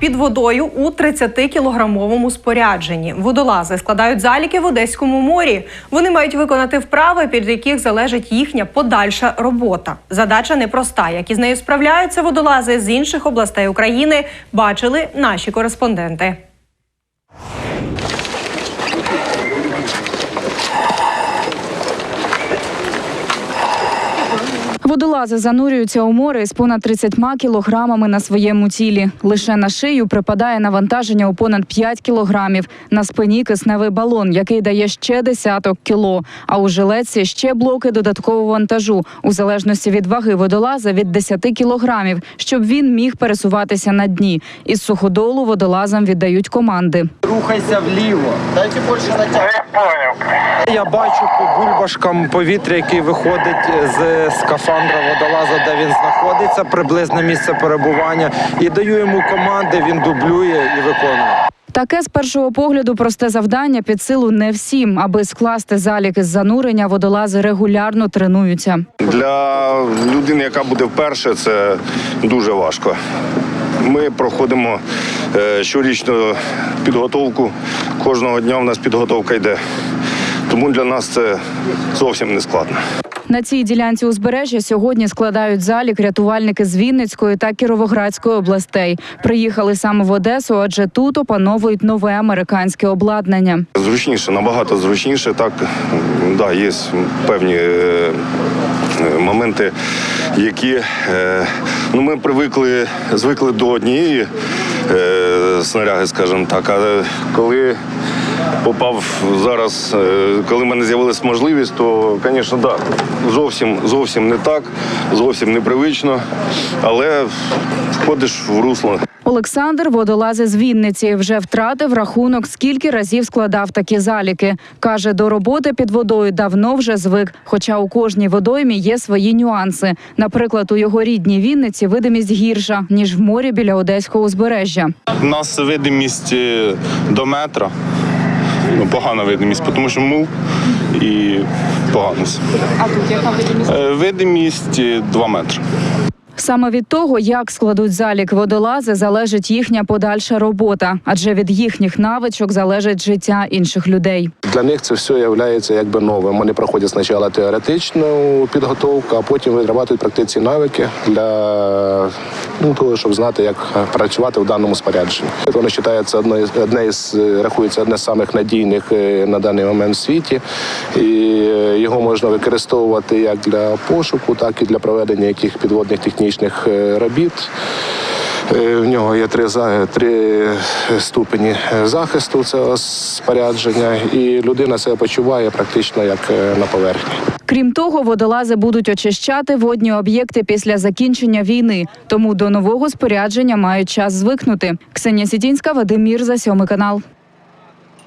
під водою у 30-кілограмовому спорядженні. Водолази складають заліки в Одеському морі. Вони мають виконати вправи, під яких залежить їхня подальша робота. Задача непроста. Як із нею справляються водолази з інших областей України, бачили наші кореспонденти. Водолази занурюються у море з понад 30 кілограмами на своєму тілі. Лише на шию припадає навантаження у понад 5 кілограмів. На спині кисневий балон, який дає ще десяток кіло. А у жилетці ще блоки додаткового вантажу, у залежності від ваги водолаза від 10 кілограмів, щоб він міг пересуватися на дні. Із суходолу водолазам віддають команди. Рухайся вліво. Дайте більше натяг. Я бачу по бульбашкам повітря, який виходить з скафандра водолаза, де він знаходиться, приблизне місце перебування, і даю йому команди. Він дублює і виконує. Таке з першого погляду просте завдання під силу не всім. Аби скласти заліки з занурення, водолази регулярно тренуються. Для людини, яка буде вперше, це дуже важко. Ми проходимо е, щорічну підготовку. Кожного дня у нас підготовка йде. Тому для нас це зовсім не складно. На цій ділянці узбережжя сьогодні складають залік рятувальники з Вінницької та Кіровоградської областей. Приїхали саме в Одесу, адже тут опановують нове американське обладнання. Зручніше, набагато зручніше. Так, да, є певні е, е, моменти, які е, ну, ми привикли, звикли до однієї снаряги, скажімо так. А коли попав зараз, е, коли в мене з'явилася можливість, то, звісно, да, зовсім, зовсім не так, зовсім непривично, але входиш в русло. Олександр водолази з Вінниці вже втратив рахунок, скільки разів складав такі заліки. каже, до роботи під водою давно вже звик. Хоча у кожній водоймі є свої нюанси. Наприклад, у його рідній Вінниці видимість гірша ніж в морі біля одеського узбережжя. У нас видимість е, до метра. Ну, погана видимість, тому що мул і погано. А тут яка видимість? Е, Видимість 2 метри. Саме від того, як складуть залік водолази, залежить їхня подальша робота, адже від їхніх навичок залежить життя інших людей. Для них це все є якби новим. Вони проходять спочатку теоретичну підготовку, а потім виробляють практичні навики для ну, того, щоб знати, як працювати в даному спорядженні. Воно вважається одне, одне з рахується одне з самих надійних е, на даний момент в світі, і е, його можна використовувати як для пошуку, так і для проведення яких підводних технічних е, робіт. Е, В нього є три, три ступені захисту цього спорядження, і людина себе почуває практично як е, на поверхні. Крім того, водолази будуть очищати водні об'єкти після закінчення війни, тому до нового спорядження мають час звикнути. Ксенія Сітінська, Вадим Мірза, сьомий канал.